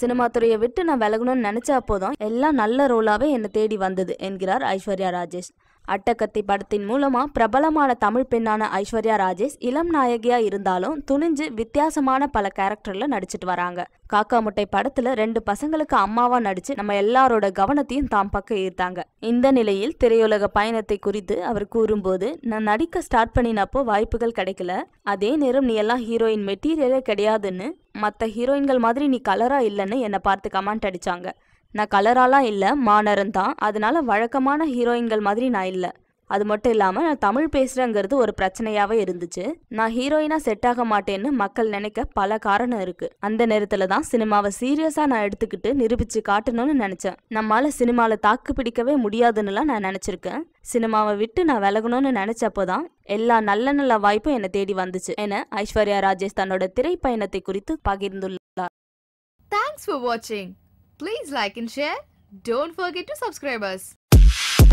Cinema துறையை விட்டு நான் விலகணும்னு நினைச்ச அப்போதான் எல்லாம் நல்ல ரோலாவே என்னை தேடி வந்தது என்கிறார் ஐஸ்வர்யா ராஜேஷ். அட்டகத்தி படத்தின் மூலமா பிரபலமான தமிழ் பெண்ணான ஐஸ்வர்யா ராஜேஷ் இளம் நாயகியா இருந்தாலும் துணிஞ்சு வித்தியாசமான பல கேரக்டர்ல நடிச்சிட்டு வராங்க. காக்கா முட்டை படத்துல ரெண்டு பசங்களுக்கு அம்மாவா நடிச்சு நம்ம எல்லாரோட கவனத்தையும் தாம் பக்கம் ஈர்த்தாங்க. இந்த நிலையில் திரையுலக பயணத்தை குறித்து அவர் கூறும்போது நான் நடிக்க ஸ்டார்ட் பண்ணினப்போ வாய்ப்புகள் கிடைக்கல. அதே நேரம் நீ எல்லாம் ஹீரோயின் மெட்டீரியலே கிடையாதுன்னு மற்ற ஹீரோயின்கள் மாதிரி நீ கலராக இல்லைன்னு என்னை பார்த்து கமெண்ட் அடிச்சாங்க. நான் கலராலாம் இல்லை மானரன் தான் அதனால வழக்கமான ஹீரோயின்கள் மாதிரி நான் இல்லை. அது மட்டும் இல்லாமல் நான் தமிழ் பேசுகிறேங்கிறது ஒரு பிரச்சனையாகவே இருந்துச்சு. நான் ஹீரோயினாக செட் ஆக மாட்டேன்னு மக்கள் நினைக்க பல காரணம் இருக்குது அந்த நேரத்தில் தான் சினிமாவை சீரியஸாக நான் எடுத்துக்கிட்டு நிரூபித்து காட்டணும்னு நினச்சேன். நம்மளால் சினிமாவில் தாக்கு பிடிக்கவே முடியாதுன்னுலாம் நான் நினச்சிருக்கேன். சினிமாவை விட்டு நான் விலகணும்னு நினச்சப்போ தான் எல்லா நல்ல நல்ல வாய்ப்பும் என்னை தேடி வந்துச்சு. என ஐஸ்வர்யா ராஜேஷ் தன்னோட திரைப்பயணத்தை குறித்து பகிர்ந்துள்ளார். தேங்க்ஸ் ஃபார் வாட்சிங் please like and share don't forget to subscribers